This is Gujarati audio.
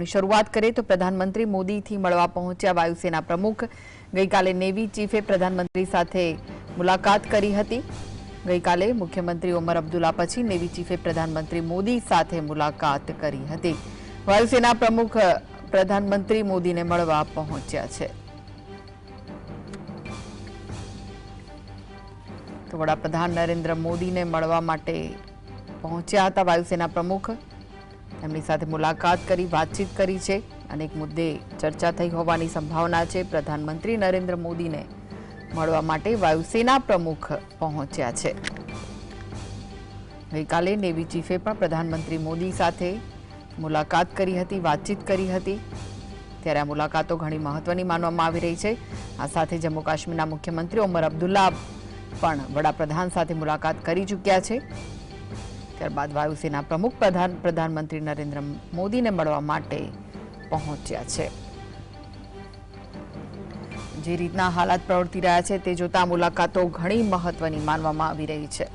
ની શરૂઆત કરે તો પ્રધાનમંત્રી મોદી થી મળવા પહોંચ્યા વાયુસેના પ્રમુખ ગઈકાલે નેવી ચીફે પ્રધાનમંત્રી સાથે મુલાકાત કરી હતી ગઈકાલે મુખ્યમંત્રી ઉમર અબ્દુલા પચી નેવી ચીફે પ્રધાનમંત્રી મોદી સાથે મુલાકાત કરી હતી વાયુસેના પ્રમુખ પ્રધાનમંત્રી મોદીને મળવા પહોંચ્યા છે તો વડાપ્રધાન નરેન્દ્ર મોદીને મળવા માટે પહોંચ્યા હતા વાયુસેના પ્રમુખ ની સાથે મુલાકાત કરી વાતચીત કરી છે અનેક મુદ્દે ચર્ચા થઈ હોવાની સંભાવના છે प्रधानमंत्री नरेंद्र मोदीને મળવા માટે વાયુસેના પ્રમુખ પહોંચ્યા છે એ કાલે નેવી ચીફે પણ प्रधानमंत्री मोदी સાથે મુલાકાત કરી હતી વાતચીત કરી હતી ત્યારે આ મુલાકાતો ઘણી મહત્વની માનવામાં આવી રહી છે આ સાથે જમ્મુ કાશ્મીરના મુખ્યમંત્રી ઉમર અબ્દુલ્લા પણ વડાપ્રધાન સાથે મુલાકાત કરી ચૂક્યા છે ત્યારબાદ વાયુસેના પ્રમુખ પ્રધાન પ્રધાનમંત્રી નરેન્દ્ર મોદીને મળવા માટે પહોંચ્યા છે જે રીતના હાલાત પ્રવર્તી રહ્યા છે તે જોતા મુલાકાતો ઘણી મહત્વની માનવામાં આવી રહી છે